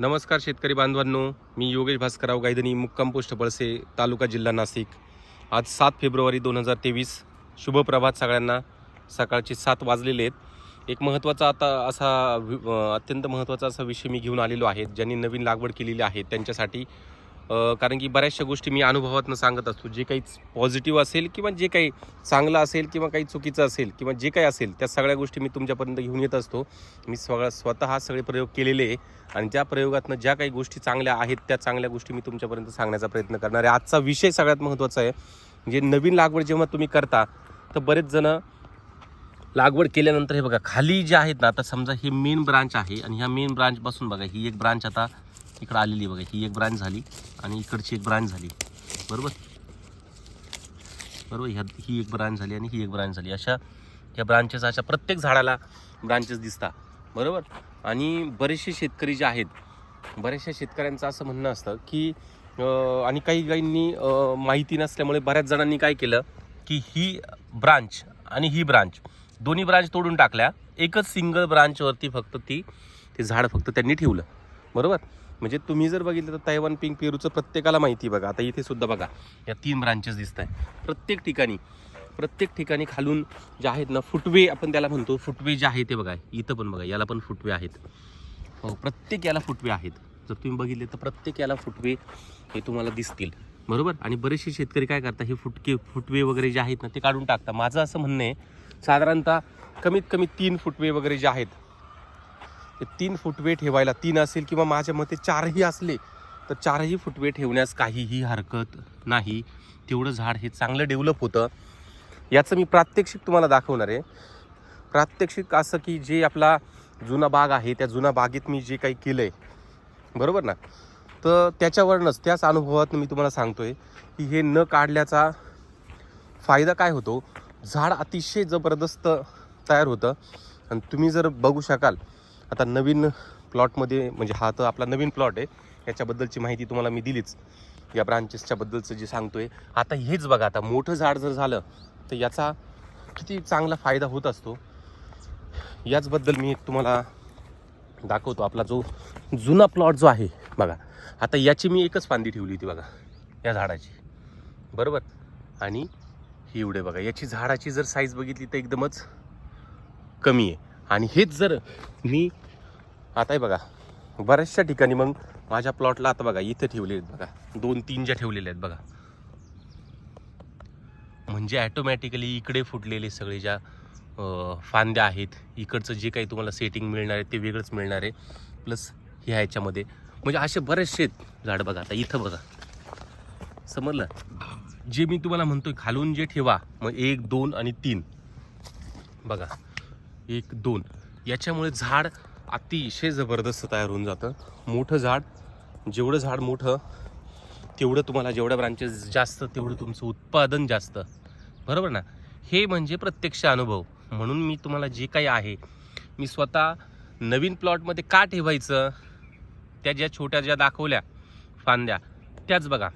नमस्कार शेतकरी बांधवांनो मी योगेश भास्करराव गायधनी मुक्काम पोस्ट पळसे तालुका जिल्हा नाशिक. आज सात फेब्रुवारी दोन हजार तेवीस. शुभप्रभात सगळ्यांना. सकाळचे सात वाजलेले आहेत. एक महत्त्वाचा आता असा वि- अत्यंत महत्त्वाचा असा विषय मी घेऊन आलेलो आहे ज्यांनी नवीन लागवड केलेली आहे त्यांच्यासाठी कारण की बऱ्याचशा गोष्टी मी अनुभवातनं सांगत असतो. जे काही पॉझिटिव्ह असेल किंवा जे काही चांगलं असेल किंवा काही चुकीचं असेल किंवा जे काही असेल त्या सगळ्या गोष्टी मी तुमच्यापर्यंत घेऊन येत असतो. मी स्व स्वतः सगळे प्रयोग केलेले आहे आणि ज्या प्रयोगातनं ज्या काही गोष्टी चांगल्या आहेत त्या चांगल्या गोष्टी मी तुमच्यापर्यंत सांगण्याचा प्रयत्न करणार आहे. आजचा विषय सगळ्यात महत्त्वाचा आहे. म्हणजे नवीन लागवड जेव्हा तुम्ही करता तर बरेच जणं लागवड केल्यानंतर हे बघा खाली जे आहेत ना आता समजा हे मेन ब्रांच आहे आणि ह्या मेन ब्रांचपासून बघा ही एक ब्रांच आता इकडं आलेली बघा ही एक ब्रांच झाली आणि इकडची एक ब्रांच झाली. बरोबर? बरोबर? ह्या ही एक ब्रांच झाली आणि ही एक ब्रांच झाली. अशा ह्या ब्रांचेस अशा प्रत्येक झाडाला ब्रांचेस दिसतात. बरोबर? आणि बरेचसे शेतकरी जे आहेत बऱ्याचशा शेतकऱ्यांचं असं म्हणणं असतं की आणि काही काहींनी माहिती नसल्यामुळे बऱ्याच जणांनी काय केलं की ही ब्रांच आणि ही ब्रांच दोन्ही ब्रांच तोडून टाकल्या. एकच सिंगल ब्रांचवरती फक्त ती ते झाड फक्त त्यांनी ठेवलं. बरोबर? म्हणजे तुम्ही जर बघितलं तर तैवान पिंक पेरूचं प्रत्येकाला माहिती आहे बघा. आता इथे सुद्धा बघा या तीन ब्रांचेस दिसत आहे प्रत्येक ठिकाणी प्रत्येक ठिकाणी खालून जे आहेत ना फुटवे आपण त्याला म्हणतो. फुटवे जे आहे ते बघा इथं पण बघा याला पण फुटवे आहेत. हो प्रत्येक याला फुटवे आहेत. जर तुम्ही बघितले तर प्रत्येक याला फुटवे हे तुम्हाला दिसतील. बरोबर? आणि बरेचसे शेतकरी काय करतात हे फुटके फुटवे वगैरे जे आहेत ना ते काढून टाकतात. माझं असं म्हणणं आहे साधारणतः कमीत कमी तीन फुटवे वगैरे जे आहेत तीन फुटवे ठेवायला तीन असेल किंवा माझ्या मते चारही असले तर चारही फुटवे ठेवण्यास काहीही हरकत नाही. तेवढं झाड हे चांगलं डेव्हलप होतं. याचं मी प्रात्यक्षिक तुम्हाला दाखवणार आहे. प्रात्यक्षिक असं की जे आपला जुना बाग आहे त्या जुना बागेत मी जे काही केलं आहे बरोबर ना? तर त्याच्यावरनंच त्याच अनुभवात मी तुम्हाला सांगतो आहे की हे न काढल्याचा फायदा काय होतो? झाड अतिशय जबरदस्त तयार होतं. आणि तुम्ही जर बघू शकाल आता नवीन प्लॉटमध्ये म्हणजे हा तर आपला नवीन प्लॉट आहे. याच्याबद्दलची माहिती तुम्हाला मी दिलीच. या ब्रांचेसच्याबद्दलचं जे जे सांगतोय. आता हेच बघा आता मोठं झाड जर झालं तर याचा किती चांगला फायदा होत असतो. याचबद्दल मी एक तुम्हाला दाखवतो. आपला जो जुना प्लॉट जो आहे बघा. आता याची मी एकच फांदी ठेवली होती बघा या झाडाची. बरोबर? आणि ही एवढे बघा. याची झाडाची जर साईज बघितली तर एकदमच कमी आहे. आणि हेच जर मी आता आहे बघा बऱ्याचशा ठिकाणी मग माझ्या प्लॉटला आता बघा इथं ठेवले आहेत बघा. दोन तीन ज्या ठेवलेल्या आहेत बघा. म्हणजे ॲटोमॅटिकली इकडे फुटलेले सगळे ज्या फांद्या आहेत इकडचं जे काही तुम्हाला सेटिंग मिळणार आहे ते वेगळंच मिळणार आहे. प्लस ह्या ह्याच्यामध्ये म्हणजे असे बरेचसे आहेत झाड बघा. आता इथं बघा. समजलं? जे मी तुम्हाला म्हणतोय खालून जे ठेवा मग एक दोन आणि तीन. बघा. एक दोन. याच्यामुळे झाड अतिशय जबरदस्त तयार होऊन जातं. मोठं झाड जेवढं झाड मोठं तेवढं तुम्हाला जेवढ्या ब्रांचेस जास्त तेवढं तुमचं उत्पादन जास्त. बरोबर ना? हे म्हणजे प्रत्यक्ष अनुभव. म्हणून मी तुम्हाला जे काही आहे मी स्वतः नवीन प्लॉटमध्ये का ठेवायचं? त्या ज्या छोट्या ज्या दाखवल्या फांद्या त्याच बघा.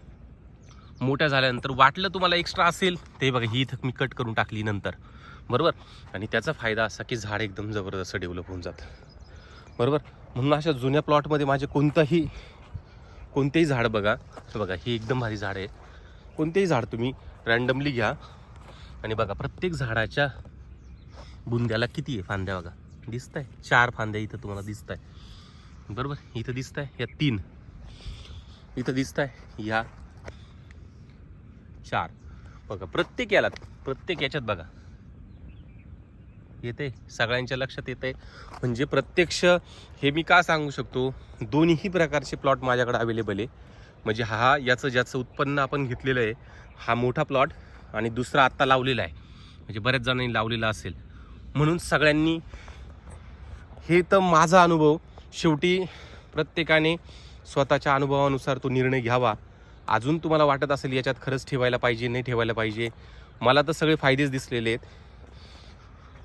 मोठ्या झाल्यानंतर वाटलं तुम्हाला एक्स्ट्रा असेल ते बघा ही इथं मी कट करून टाकली नंतर. बरोबर? आणि त्याचा फायदा असा की झाड एकदम जबरदस्त डेव्हलप होऊन जातं. बरोबर? म्हणून अशा जुन्या प्लॉटमध्ये माझे कोणतंही कोणतेही झाड बघा. बघा ही एकदम भारी झाड आहे. कोणतेही झाड तुम्ही रँडमली घ्या. आणि बघा प्रत्येक झाडाच्या बुंद्याला किती आहे फांद्या बघा? दिसत आहे चार फांद्या इथं तुम्हाला दिसत आहे बरोबर? इथं दिसत आहे या तीन. इथं दिसत आहे या चार. बघा प्रत्येक याला प्रत्येक याच्यात बघा. येते सगळ्यांच्या लक्षात येते. म्हणजे प्रत्यक्ष हे मी का सांगू शकतो? दोन्ही प्रकारचे प्लॉट माझ्याकडे अवेलेबल आहे. म्हणजे हा याचं ज्याचं उत्पन्न आपण घेतलेलं आहे हा मोठा प्लॉट आणि दुसरा आत्ता लावलेला आहे. म्हणजे बऱ्याच जणांनी लावलेला असेल. म्हणून सगळ्यांनी हे तर माझा अनुभव. शेवटी प्रत्येकाने स्वतःच्या अनुभवानुसार तो निर्णय घ्यावा. अजून तुम्हाला वाटत असेल याच्यात खरंच ठेवायला पाहिजे नाही ठेवायला पाहिजे. मला तर सगळे फायदेच दिसलेले आहेत.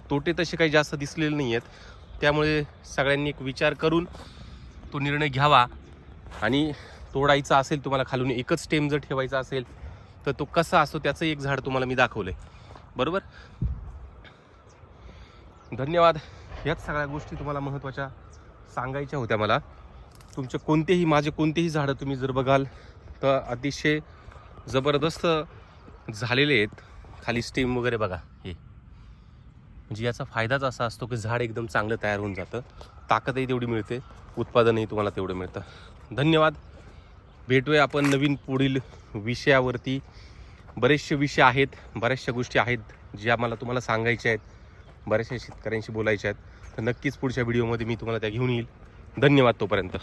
तोटे तसे काही जास्त दिसलेले नाही आहेत त्यामुळे सगळ्यांनी एक विचार करून तो निर्णय घ्यावा. आणि तोडायचा असेल तुम्हाला खालून एकच स्टेम जर ठेवायचा असेल तर तो कसा असतो त्याचं एक झाड तुम्हाला मी दाखवलं आहे बरोबर? धन्यवाद. ह्याच सगळ्या गोष्टी तुम्हाला महत्त्वाच्या सांगायच्या होत्या मला. तुमचे कोणतेही माझे कोणतेही झाडं तुम्ही जर बघाल तर अतिशय जबरदस्त झालेले आहेत. खाली स्टेम वगैरे बघा हे. म्हणजे याचा फायदाच असा असतो की झाड एकदम चांगलं तयार होऊन जातं. ताकदही तेवढी मिळते उत्पादनही तुम्हाला तेवढं मिळतं. धन्यवाद. भेटूया आपण नवीन पुढील विषयावरती. बरेचसे विषय आहेत बऱ्याचशा गोष्टी आहेत ज्या मला तुम्हाला सांगायच्या आहेत बऱ्याचशा शेतकऱ्यांशी बोलायच्या आहेत. तर नक्कीच पुढच्या व्हिडिओमध्ये मी तुम्हाला त्या घेऊन येईल. धन्यवाद तोपर्यंत.